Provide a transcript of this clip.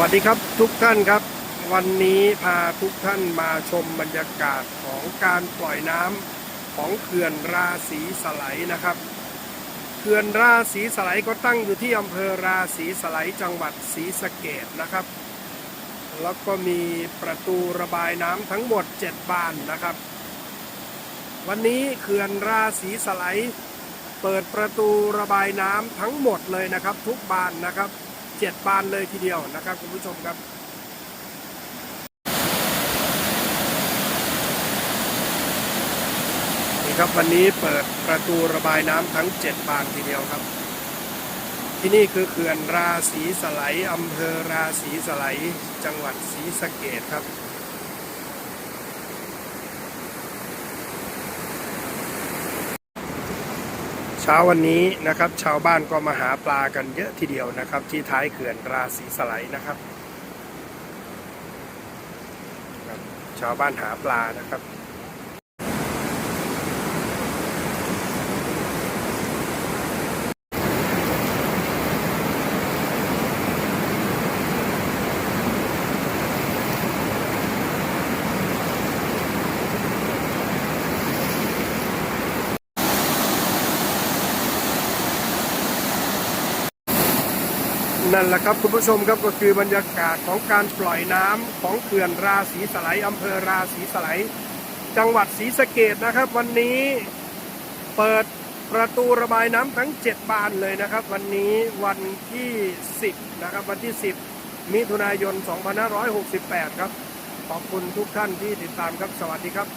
วัสดีครับทุกท่านครับ วันนี้พาทุกท่านมาชมบรรยากาศของการปล่อยน้ำของเขื่อนราศีสไลนะครับเขื่อนราศีสไลก็ตั้งอยู่ที่อำเภอราศีสไลจังหวัดศรีสะเกดนะครับ แล้วก็มีประตูระบายน้ำทั้งหมด 7 บานนะครับ วันนี้เขื่อนราศีสไลเปิดประตูระบายน้ำทั้งหมดเลยนะครับ ทุกบานนะครับ เจ็ดบานเลยทีเดียวนะครับคุณผู้ชมครับนี่ครับวันนี้เปิดประตูระบายน้ำทั้งเจ็ดบานทีเดียวครับ ที่นี่คือเขื่อนราศีสไลด์อำเภอราศีสไลด์จังหวัดศรีสะเกดครับ เช้าวันนี้นะครับชาวบ้านก็มาหาปลากันเยอะทีเดียวนะครับ ที่ท้ายเขื่อนราศีสไลนะครับ ชาวบ้านหาปลานะครับ นั่นแหละครับคุณผู้ชมครับก็คือบรรยากาศของการปล่อยน้ำของเขื่อนราศีสไลด์อำเภอราศีสไลจังหวัดศรีสะเกดนะครับ วันนี้เปิดประตูระบายน้ำทั้ง 7 บานเลยนะครับ วันนี้วันที่ 10 นะครับ วันที่ 10 มิถุนายน 2568 ครับ ขอบคุณทุกท่านที่ติดตามครับ สวัสดีครับ